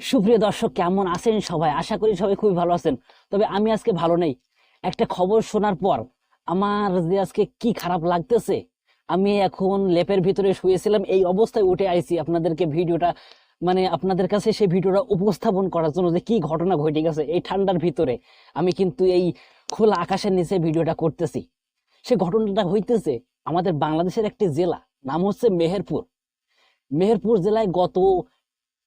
সুপ্রিয় দর্শক, কেমন আছেন সবাই? আশা করি সবাই খুবই ভালো আছেন। তবে আমি আজকে ভালো নেই। একটা খবর শোনার পর আমার যে আজকে কি খারাপ লাগতেছে, আমি এখন লেপের ভিতরে শুয়েছিলাম, এই অবস্থায় উঠে আইছি আপনাদেরকে ভিডিওটা মানে আপনাদের কাছে সেই ভিডিওটা উপস্থাপন করার জন্য যে কি ঘটনা ঘটে গেছে এই ঠান্ডার ভিতরে। আমি কিন্তু এই খোলা আকাশের নিচে ভিডিওটা করতেছি। সে ঘটনাটা হইতেছে আমাদের বাংলাদেশের একটি জেলা, নাম হচ্ছে মেহেরপুর। মেহেরপুর জেলায় গত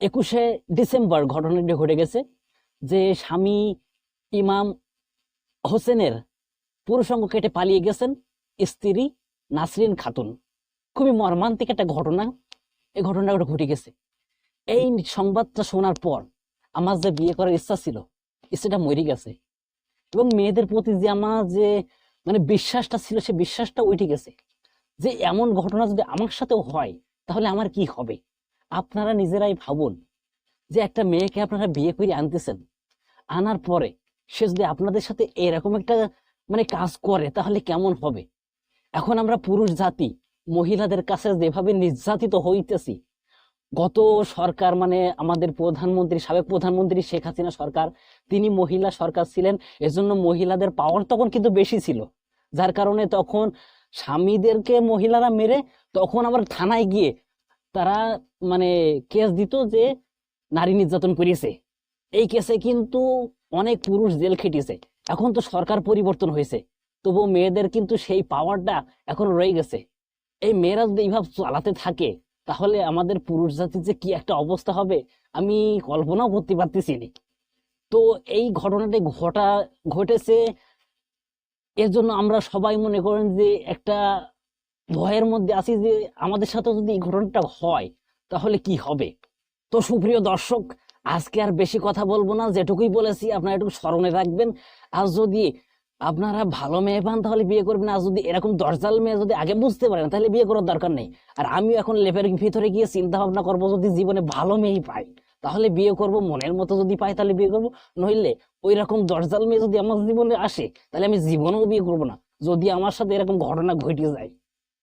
একুশে ডিসেম্বর ঘটনাটি ঘটে গেছে যে স্বামী ইমাম হোসেনের পুরুষঙ্গ কেটে পালিয়ে গেছেন স্ত্রী নাসরিন খাতুন। খুবই মর্মান্তিক একটা ঘটনা, এই ঘটনাটা ঘটে গেছে। এই সংবাদটা শোনার পর আমার যে বিয়ে করার ইচ্ছা ছিল, ইচ্ছাটা মরে গেছে। এবং মেয়েদের প্রতি যে আমার যে মানে বিশ্বাসটা ছিল, সে বিশ্বাসটা উঠে গেছে যে এমন ঘটনা যদি আমার সাথেও হয়, তাহলে আমার কি হবে? আপনারা নিজেরাই ভাবুন যে একটা মেয়েকে আপনারা বিয়ে করে আনতেছেন, আনার পরে সে যদি আপনাদের সাথে এরকম একটা মানে কাজ করে, তাহলে কেমন হবে? এখন আমরা পুরুষ জাতি, মহিলাদের কাছে যেভাবে নির্যাতিত হইতেছি, গত সরকার মানে আমাদের প্রধানমন্ত্রী, সাবেক প্রধানমন্ত্রী শেখ হাসিনা সরকার, তিনি মহিলা সরকার ছিলেন, এজন্য মহিলাদের পাওয়ার তখন কিন্তু বেশি ছিল। যার কারণে তখন স্বামীদেরকে মহিলারা মেরে তখন আবার থানায় গিয়ে তারা মানে কেস দিত যে নারী নির্যাতন করিয়েছে। এই কেসে কিন্তু অনেক পুরুষ জেল খেটেছে এখন তো সরকার পরিবর্তন হয়েছে। তবু মেয়েদের কিন্তু সেই পাওয়ারটা এখন রয়ে গেছে। এই মেয়েরা যদি এইভাবে চালাতে থাকে, তাহলে আমাদের পুরুষ জাতির যে কি একটা অবস্থা হবে, আমি কল্পনাও করতে পারতেছি না। তো এই ঘটনাটি ঘটা, ঘটেছে, এর জন্য আমরা সবাই মনে করেন যে একটা ভয়ের মধ্যে আছি যে আমাদের সাথে যদি এই ঘটনাটা হয়, তাহলে কি হবে? তো সুপ্রিয় দর্শক, আজকে আর বেশি কথা বলব না, যেটুকুই বলেছি আপনারা একটু স্মরণে রাখবেন। আর যদি আপনারা ভালো মেয়ে পান, তাহলে বিয়ে করবেন। আর যদি এরকম দরজাল মেয়ে যদি আগে বুঝতে পারেন, তাহলে বিয়ে করার দরকার নেই। আর আমিও এখন লেপের ভিতরে গিয়ে চিন্তা ভাবনা করব, যদি জীবনে ভালো মেয়েই পাই, তাহলে বিয়ে করব, মনের মতো যদি পাই, তাহলে বিয়ে করব। নইলে ওই রকম দরজাল মেয়ে যদি আমার জীবনে আসে, তাহলে আমি জীবনেও বিয়ে করব না। যদি আমার সাথে এরকম ঘটনা ঘটে যায়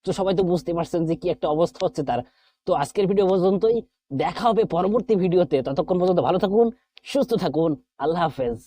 তো সবাই তো বুঝতে পারছেন যে কি একটা অবস্থা হচ্ছে তার। তো আজকের ভিডিও পর্যন্তই। দেখা হবে পরবর্তী ভিডিওতে ততক্ষণ পর্যন্ত ভালো থাকুন, সুস্থ থাকুন। আল্লাহ হাফেজ।